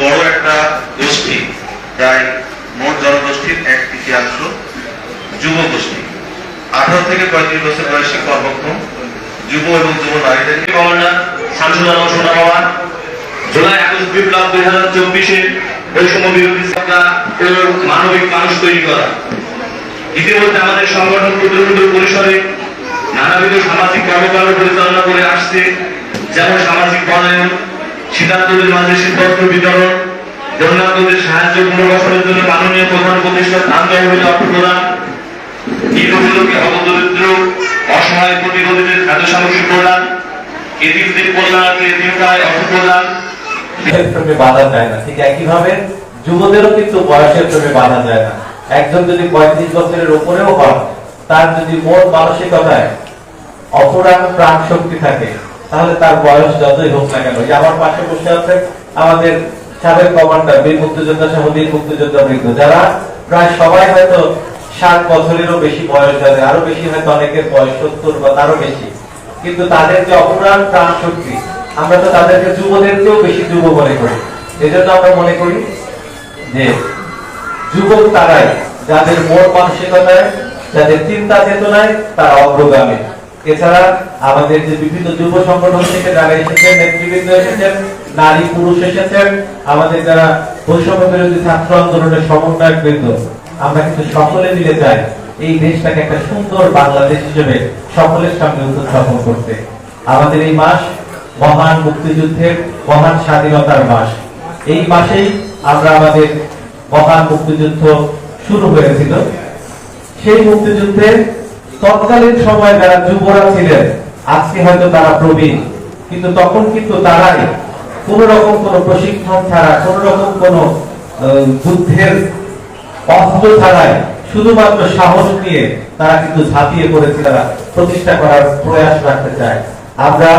বড় একটা গোষ্ঠী, প্রায় মোট জনগোষ্ঠীর এক তৃতীয়াংশ যুব গোষ্ঠী। আঠারো থেকে পঁয়ত্রিশ বছর বয়সী কর্মক্ষম যুব এবং যুব নারীদের জুলাই আগস্ট বিপ্লব দুই হাজার চব্বিশে মানবিক মানুষ তৈরি করা। ইতিমধ্যে আমাদের সংগঠন ক্ষুদ্র ক্ষুদ্র পরিসরে নানাবিধ সামাজিক কর্মকাণ্ড পরিচালনা করে আসছে, যেমন সামাজিক বনায়ন শীতার্থদের মাঝে শীতবস্ত্র বিতরণ বন্যার্থদের সাহায্য পুনর্বাসনের জন্য মাননীয় প্রধান ধান তহবিলে অর্থ প্রদান ঈদ হতদরিদ্র অসহায় প্রতিরোধীদের খাদ্য সামগ্রী প্রদান এতিমদের কল্যাণার্থে এতিমকায় অর্থ প্রদান। বাধা যায় না, ঠিক একইভাবে যুবদেরও কিন্তু বয়সের প্রেমে বাধা যায় না। একজন যদি পঁয়ত্রিশ বছরের উপরেও হয়, তার যদি মন মানসিকতায় অপরাধ প্রাণ শক্তি থাকে, তাহলে তার বয়স যতই হোক না কেন। আমার পাশে বসে আছে আমাদের সাবেক কমান্ডার বীর মুক্তিযোদ্ধা সহ বীর মুক্তিযোদ্ধা বৃদ্ধ যারা প্রায় সবাই হয়তো ষাট বছরেরও বেশি বয়স যাদের, আরও বেশি হয়তো অনেকের বয়স সত্তর বা তারও বেশি। কিন্তু তাদের যে অপরাধ প্রাণ শক্তি, আমরা তো তাদেরকে যুবদেরকেও বেশি যুব মনে করি। এজন্য আমরা মনে করি যে যুবক তারাই যাদের মন মানসিকতায়, যাদের চিন্তা চেতনায়, তারা অগ্রগামী। এছাড়া আমাদের যে বিভিন্ন যুব সংগঠন থেকে যারা এসেছেন, নেতৃবৃন্দ এসেছেন, নারী, পুরুষ এসেছেন, আমাদের যারা বৈষম্য বিরোধী ছাত্র আন্দোলনের সমন্বয়ক বৃন্দ, আমরা কিন্তু সকলে মিলে চাই এই দেশটাকে একটা সুন্দর বাংলাদেশ হিসেবে সকলের সামনে উপস্থাপন করতে। আমাদের এই মাস মহান মুক্তিযুদ্ধের মহান স্বাধীনতার মাস। এই মাসেই আমরা আমাদের মহান মুক্তিযুদ্ধ শুরু হয়েছিল। সেই মুক্তিযুদ্ধে তৎকালীন সময় যারা যুবরা ছিলেন, আজকে হয়তো তারা প্রবীণ, কিন্তু তখন কিন্তু তারাই কোন রকম কোন প্রশিক্ষণ ছাড়া কোন রকম কোন যুদ্ধের অস্ত্র ছাড়াই শুধুমাত্র সাহস নিয়ে তারা কিন্তু ঝাঁপিয়ে পড়েছে, তারা প্রতিষ্ঠা করার প্রয়াস রাখতে চায়। আমরা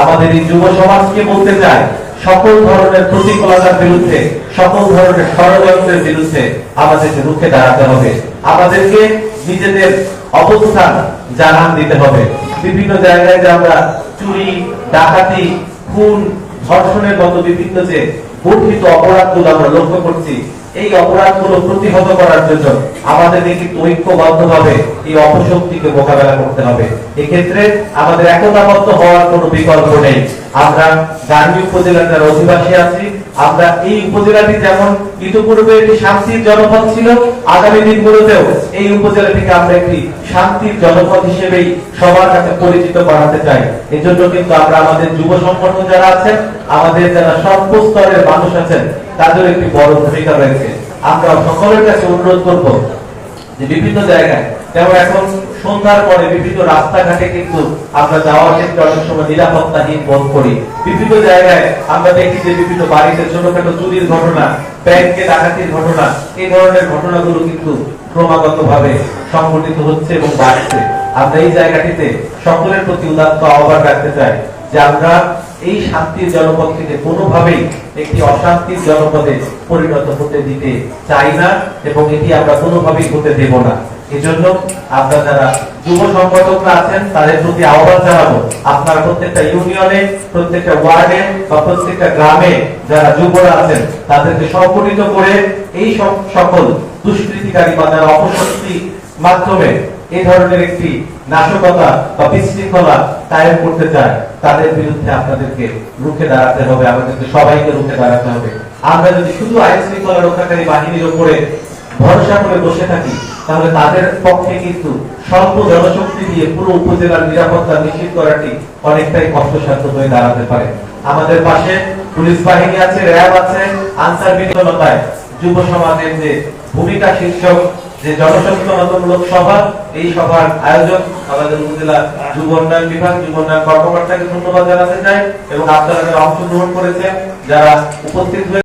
আমাদের এই যুব সমাজকে বলতে চাই, সকল ধরনের প্রতিকূলতার বিরুদ্ধে সকল ধরনের ষড়যন্ত্রের বিরুদ্ধে আমাদেরকে রুখে দাঁড়াতে হবে। আমাদেরকে নিজেদের অবস্থান জানান দিতে হবে। বিভিন্ন জায়গায় যে আমরা চুরি, ডাকাতি, খুন, ধর্ষণের মতো বিভিন্ন যে গঠিত অপরাধগুলো আমরা লক্ষ্য করছি, এই অপরাধগুলো প্রতিহত করার জন্য আমাদেরকে কিন্তু ঐক্যবদ্ধ ভাবে এই অপশক্তিকে মোকাবেলা করতে হবে। এক্ষেত্রে আমাদের একতাবদ্ধ হওয়ার কোনো বিকল্প নেই। আমরা গান্ধী উপজেলার যারা অধিবাসী আছি আমরা এই উপজেলাটি যেমন ইতিপূর্বে একটি শান্তির জনপদ ছিল, আগামী দিনগুলোতেও এই উপজেলাটিকে আমরা একটি শান্তির জনপদ হিসেবেই সবার কাছে পরিচিত করাতে চাই। এজন্য কিন্তু আমরা আমাদের যুব সংগঠন যারা আছেন, আমাদের যারা সর্বস্তরের মানুষ আছেন, তাদের একটি বড় ভূমিকা রয়েছে। আমরা সকলের কাছে অনুরোধ করব যে বিভিন্ন জায়গায় যেমন এখন সন্ধ্যার পরে বিভিন্ন রাস্তাঘাটে কিন্তু আমরা যাওয়ার ক্ষেত্রে অনেক সময় নিরাপত্তাহীন বোধ করি। বিভিন্ন জায়গায় আমরা দেখি যে বিভিন্ন বাড়িতে ছোটখাটো চুরির ঘটনা, ব্যাংকে ডাকাতির ঘটনা, এই ধরনের ঘটনাগুলো কিন্তু সংঘটিত হচ্ছে এবং বাড়ছে। আমরা এই জায়গাটিতে সকলের প্রতি উদাত্ত আহ্বান রাখতে চাই যে আমরা এই শান্তির জনপদ থেকে কোনোভাবেই একটি অশান্তির জনপদে পরিণত হতে দিতে চাই না এবং এটি আমরা কোনোভাবেই হতে দেব না। এজন্য আমরা যারা যুব সংগঠকরা আছেন, তাদের প্রতি আহ্বান জানাব। আপনারা প্রত্যেকটা ইউনিয়নে, প্রত্যেকটা ওয়ার্ডে বা প্রত্যেকটা গ্রামে যারা যুবরা আছেন, তাদেরকে সংগঠিত করে এই সকল দুষ্কৃতিকারী বা যারা অপশক্তি মাধ্যমে এই ধরনের একটি নাশকতা বা বিশৃঙ্খলা কায়েম করতে চায়, তাদের বিরুদ্ধে আপনাদেরকে রুখে দাঁড়াতে হবে, আমাদেরকে সবাইকে রুখে দাঁড়াতে হবে। আমরা যদি শুধু আইন শৃঙ্খলা রক্ষাকারী বাহিনীর উপরে ভরসা করে বসে থাকি, তাহলে তাদের পক্ষে কিন্তু স্বল্প জনশক্তি দিয়ে পুরো উপজেলার নিরাপত্তা নিশ্চিত করাটি অনেকটাই কষ্টসাধ্য হয়ে দাঁড়াতে পারে। আমাদের পাশে পুলিশ বাহিনী আছে, র্যাব আছে, আনসার বিকলতায় যুব সমাজের যে ভূমিকা শীর্ষক যে জনসচেতনতামূলক সভা, এই সভার আয়োজক আমাদের উপজেলা যুব উন্নয়ন বিভাগ, যুব উন্নয়ন কর্মকর্তাকে ধন্যবাদ জানাতে চাই এবং আপনারা যারা অংশগ্রহণ করেছেন, যারা উপস্থিত হয়ে